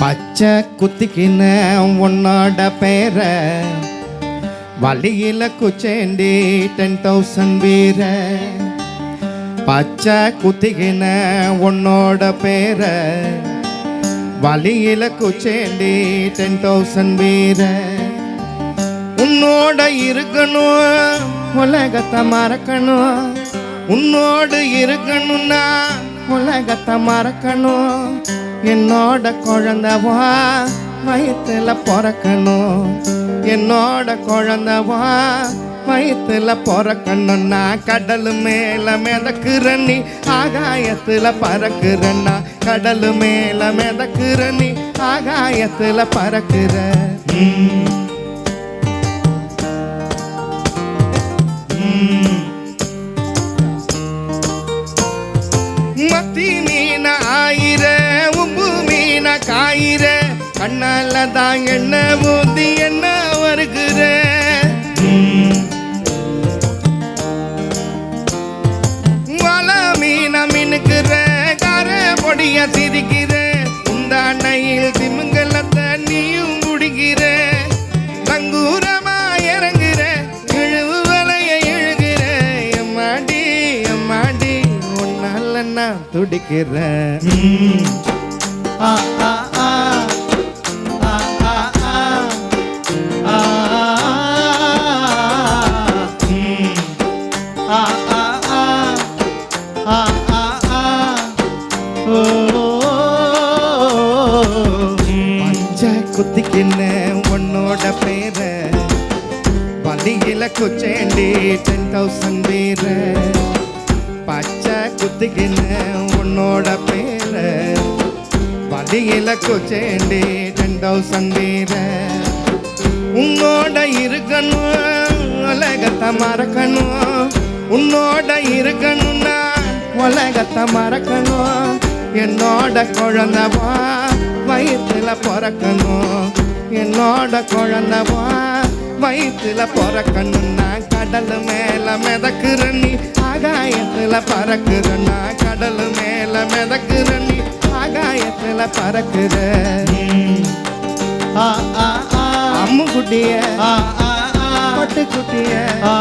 பச்சை குத்திக்கின உன்னோட பேர வழியில குச்சேண்டி டென் தௌசண்ட் வீர பச்சை குத்திக்கின உன்னோட பேர வழியில குச்சேண்டி டென் தௌசண்ட் வீர உன்னோட இருக்கணும் உலகத்தை மறக்கணும். உன்னோடு இருக்கணும்னா உலகத்தை மறக்கணும். என்னோட குழந்தவா வயிற்றுல பிறக்கணும். என்னோட குழந்தவா வயிற்றுல பிறக்கணும்னா கடல் மேல மிதக்குற நீ ஆகாயத்துல பறக்குறன்னா கடல் மேல மிதக்குற நீ ஆகாயத்துல பறக்குற. கண்ணால தான் என்ன ஊந்தி என்ன வருகிற? வல மீன மினுக்குற கர பொடிய சிரிக்கிற. உந்தாண்டையில் திமுங்கலத்தை நீயும் குடிக்கிற. தங்கூரமா இறங்குற இழுவு வலைய இழுகிற எம்மாடி எம்மாடி உன்னால நான் துடிக்கிற ஆ ஆ. பச்சை குத்திக்கின்ன உன்னோட பேர வழியில குச்சேண்டி டென் தௌசண்ட் பேர பச்சை குத்திக்கின்ன உன்னோட பேர வழியில குச்சேண்டி டென் தௌசண்ட் பேர உன்னோட இருக்கணும் உலகத்தை மறக்கணும் உன்னோட இருக்கணும்னா உலகத்தை மறக்கணும். என்னோட குழந்தவா வயிற்றுல பிறக்கணும். என்னோட குழந்தவா வயிற்றுல பிறக்கணும்னா கடல் மேல மிதக்குற நீ ஆகாயத்துல பறக்குறனா கடல் மேல மிதக்குற நீ ஆகாயத்துல பறக்குற. அம்மு குட்டிய பட்டு குட்டிய ஆ.